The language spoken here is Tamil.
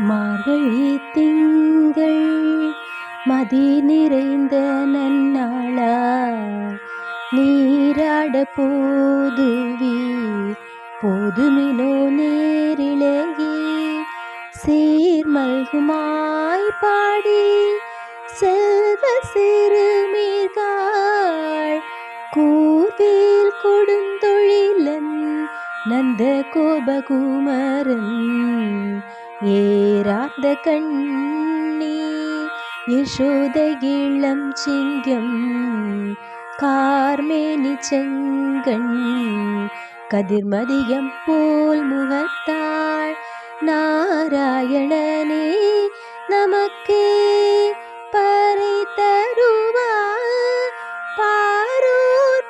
மார்கழி திங்கள் மதி நிறைந்த நன்னாளா? நீராட போதுவி போதுமினோ நேரிலேயே சீர்மல்குமாய் பாடி செல்வ சிறுமீர்காள் கூர்வேல் கொடுந்தொழிலன் நந்த கோபகுமரன். ஏறாத கண்ணி யசோத இளம் சிங்கம் கார்மேனி செங்கண் கதிர்மதியம் போல் முகத்தாள் நாராயணனே நமக்கு பறை தருவா பாரோர்